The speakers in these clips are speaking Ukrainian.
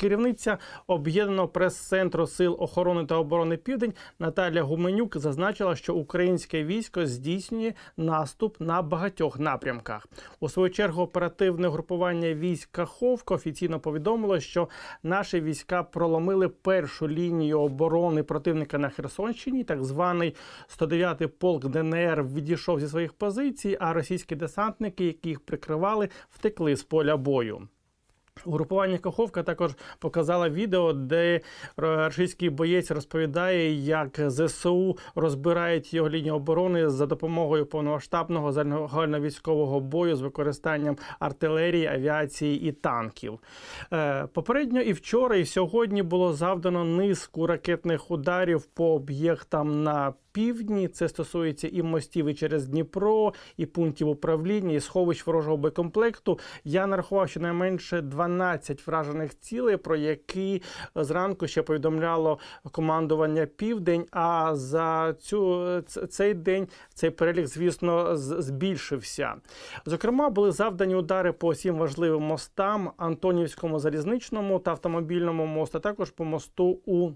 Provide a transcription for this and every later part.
Керівниця об'єднаного прес-центру сил охорони та оборони Південь Наталя Гуменюк зазначила, що українське військо здійснює наступ на багатьох напрямках. У свою чергу оперативне групування військ Каховка офіційно повідомило, що наші війська проломили першу лінію оборони противника на Херсонщині. Так званий 109-й полк ДНР відійшов зі своїх позицій, а російські десантники, які їх прикривали, втекли з поля бою. Угрупування Каховка також показало відео, де російський боєць розповідає, як ЗСУ розбирають його лінію оборони за допомогою повномасштабного загальновійськового бою з використанням артилерії, авіації і танків. Е, Попередньо і вчора, і сьогодні було завдано низку ракетних ударів по об'єктам на півдні. Це стосується і мостів і через Дніпро, і пунктів управління, і сховищ ворожого боєкомплекту. Я нарахував щонайменше 12 вражених цілей, про які зранку ще повідомляло командування Південь. А за цю цей день цей перелік, звісно, збільшився. Зокрема, були завдані удари по всім важливим мостам: Антонівському залізничному та автомобільному мосту, а також по мосту у.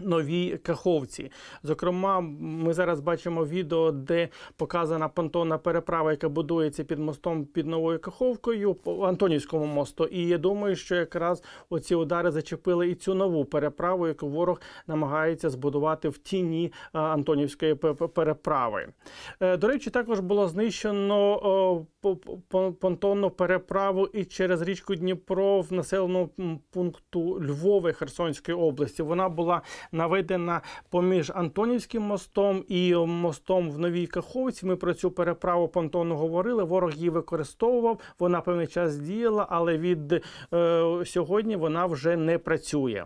Новій Каховці. Зокрема, ми зараз бачимо відео, де показана понтонна переправа, яка будується під мостом під новою Каховкою по Антонівському мосту. І я думаю, що якраз оці удари зачепили і цю нову переправу, яку ворог намагається збудувати в тіні е, Антонівської пе- пе- переправи. Е, До речі, також було знищено по- по- понтонну переправу і через річку Дніпро в населеному пункту Львове Херсонської області. Вона була наведена поміж Антонівським мостом і мостом в Новій Каховці. Ми про цю переправу понтону говорили. Ворог її використовував. Вона певний час діяла, але від е, сьогодні вона вже не працює.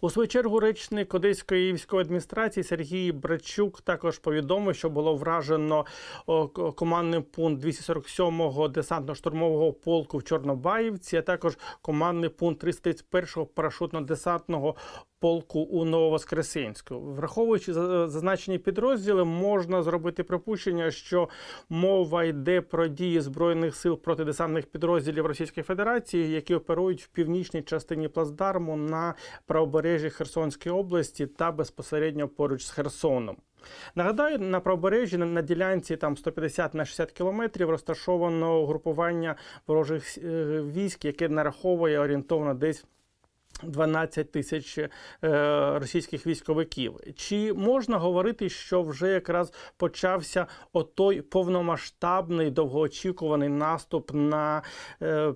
У свою чергу речник Одеської військової адміністрації Сергій Брачук також повідомив, що було вражено командний пункт 247-го десантно-штурмового полку в Чорнобаївці, а також командний пункт 331-го парашутно-десантного полку у Нововоскресенську. Враховуючи за- зазначені підрозділи, можна зробити припущення, що мова йде про дії збройних сил протидесантних підрозділів Російської Федерації, які оперують в північній частині плацдарму на правобережжі Херсонської області та безпосередньо поруч з Херсоном. Нагадаю, на правобережжі на, ділянці там 150 на 60 кілометрів розташовано групування ворожих е, військ, яке нараховує орієнтовно десь 12 тисяч е, російських військовиків. Чи можна говорити, що вже якраз почався отой повномасштабний довгоочікуваний наступ на е,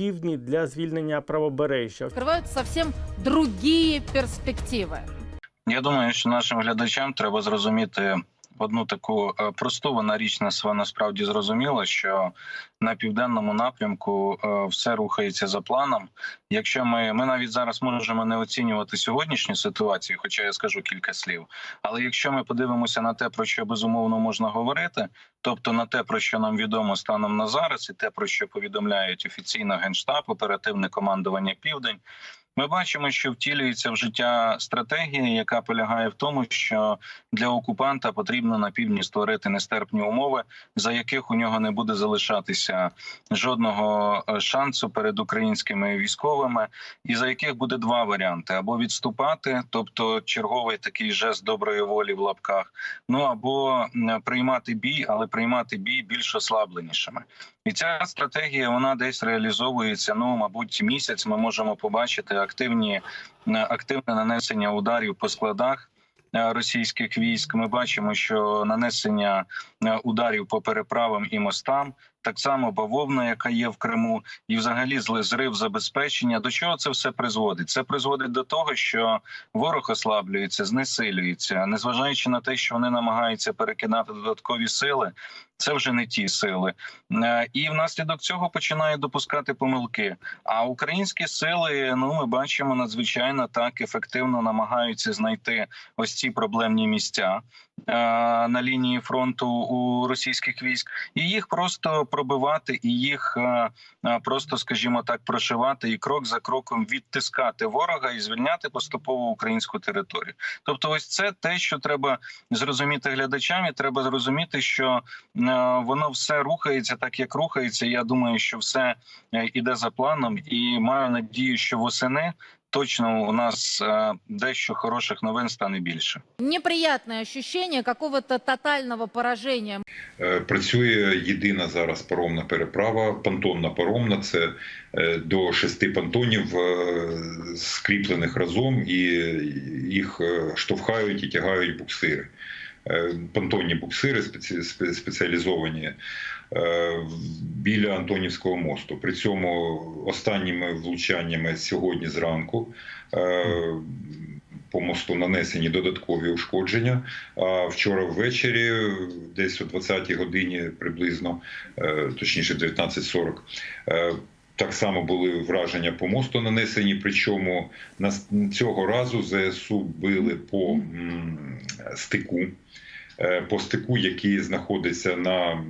півдні для звільнення правобережжя? відкривають зовсім другі перспективи. Я думаю, що нашим глядачам треба зрозуміти одну таку е, просту вона річ нас насправді зрозуміла, що на південному напрямку е, все рухається за планом. Якщо ми, ми навіть зараз можемо не оцінювати сьогоднішню ситуацію, хоча я скажу кілька слів. Але якщо ми подивимося на те, про що безумовно можна говорити, тобто на те, про що нам відомо станом на зараз, і те, про що повідомляють офіційно генштаб, оперативне командування Південь. Ми бачимо, що втілюється в життя стратегія, яка полягає в тому, що для окупанта потрібно на півдні створити нестерпні умови, за яких у нього не буде залишатися жодного е, шансу перед українськими військовими, і за яких буде два варіанти: або відступати, тобто черговий такий жест доброї волі в лапках, ну або приймати бій, але приймати бій більш ослабленішими. І ця стратегія вона десь реалізовується. Ну, мабуть, місяць ми можемо побачити активні е, активне нанесення ударів по складах. е, Російських військ ми бачимо, що нанесення е, ударів по переправам і мостам, так само бавовна, яка є в Криму, і взагалі зрив забезпечення. До чого це все призводить? Це призводить до того, що ворог ослаблюється, знесилюється, незважаючи на те, що вони намагаються перекидати додаткові сили. Це вже не ті сили, Е, і внаслідок цього починає допускати помилки. А українські сили, ну ми бачимо, надзвичайно так ефективно намагаються знайти ось ці проблемні місця на лінії фронту у російських військ, і їх просто пробивати, і їх е, е, просто, скажімо так, прошивати і крок за кроком відтискати ворога і звільняти поступово українську територію. Тобто, ось це те, що треба зрозуміти глядачам, і треба зрозуміти, що е, воно все рухається так, як рухається. Я думаю, що все е, іде за планом, і маю надію, що восени точно у нас е, дещо хороших новин стане більше. Неприятное ощущение какого-то тотального поражения. Е, Працює єдина зараз паромна переправа, понтонна паромна. Це е, до шести понтонів скріплених разом, і їх штовхають і тягають буксири. Понтонні буксири спеці- спеціалізовані біля Антонівського мосту. При цьому останніми влучаннями сьогодні зранку е, по мосту нанесені додаткові ушкодження. А вчора ввечері, десь о 20-й годині приблизно, е, точніше 19.40, е, так само були враження по мосту нанесені. Причому нас цього разу ЗСУ били по стику, е, по стику, який знаходиться на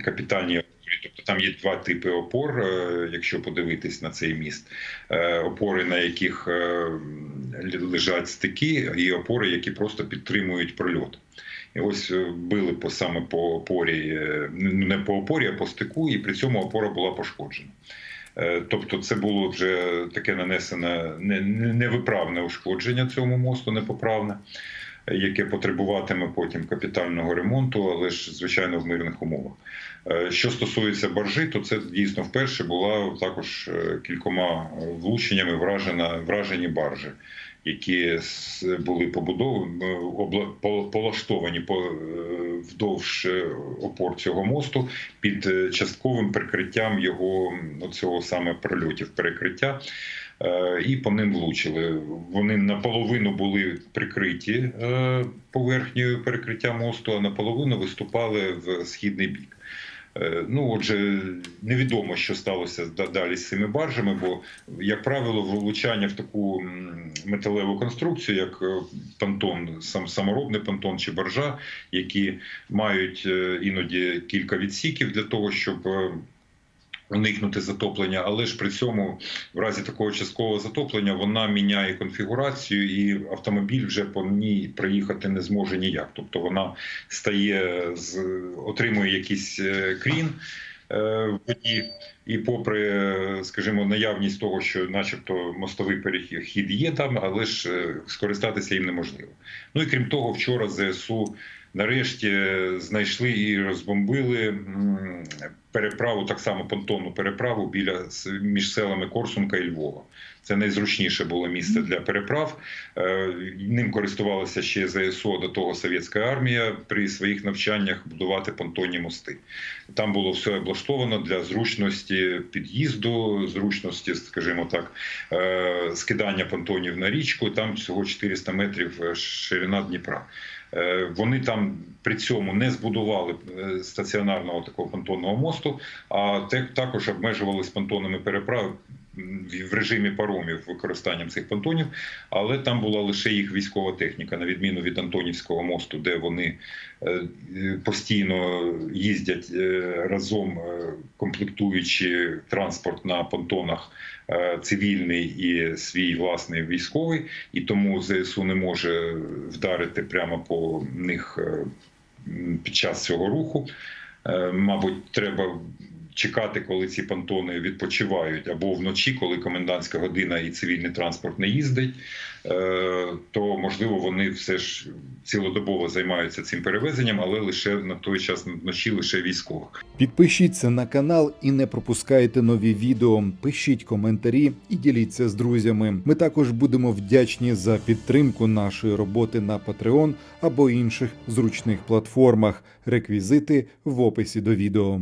м, капітальній опорі. Тобто там є два типи опор, е, якщо подивитись на цей міст. Е, Опори, на яких е, лежать стики, і опори, які просто підтримують прольот. І ось били по саме по опорі, ну, не по опорі, а по стику, і при цьому опора була пошкоджена. Тобто, це було вже таке нанесене не- не- невиправне ушкодження цьому мосту, непоправне, яке потребуватиме потім капітального ремонту, але ж звичайно в мирних умовах. Е, Що стосується баржи, то це дійсно вперше була також е, кількома е, влученнями вражена вражені баржі, які були побудовані полаштовані вдовж опор цього мосту під частковим прикриттям його м, оцього саме прольотів перекриття. Е, І по ним влучили. Вони наполовину були прикриті е, поверхнею перекриття мосту, а наполовину виступали в східний бік. Е, Ну, отже, невідомо, що сталося далі з цими баржами, бо, як правило, влучання в таку металеву конструкцію, як понтон, сам саморобний понтон чи баржа, які мають іноді кілька відсіків для того, щоб уникнути затоплення, але ж при цьому, в разі такого часткового затоплення, вона міняє конфігурацію, і автомобіль вже по ній проїхати не зможе ніяк. Тобто вона стає отримує якийсь е, крін е, в воді. І попри, е, скажімо, наявність того, що, начебто, мостовий перехід є там, але ж скористатися їм неможливо. Ну і крім того, вчора ЗСУ нарешті знайшли і розбомбили переправу, так само понтонну переправу біля між селами Корсунка і Львова. Це найзручніше було місце для переправ. Е, Ним користувалася ще ЗСУ до того совєтська армія при своїх навчаннях будувати понтонні мости. Там було все облаштовано для зручності під'їзду, зручності, скажімо так, е, скидання понтонів на річку. Там всього 400 метрів е, ширина Дніпра. Вони там при цьому не збудували стаціонарного такого понтонного мосту, а також обмежувались понтонними переправ в режимі паромів використанням цих понтонів, але там була лише їх військова техніка, на відміну від Антонівського мосту, де вони е, постійно їздять е, разом, е, комплектуючи транспорт на понтонах цивільний і свій власний військовий, і тому ЗСУ не може вдарити прямо по них під час цього руху. Мабуть, треба чекати, коли ці понтони відпочивають, або вночі, коли комендантська година і цивільний транспорт не їздить, е, то можливо вони все ж цілодобово займаються цим перевезенням, але лише на той час вночі лише військових. Підпишіться на канал і не пропускайте нові відео. Пишіть коментарі і діліться з друзями. Ми також будемо вдячні за підтримку нашої роботи на Patreon або інших зручних платформах. Реквізити в описі до відео.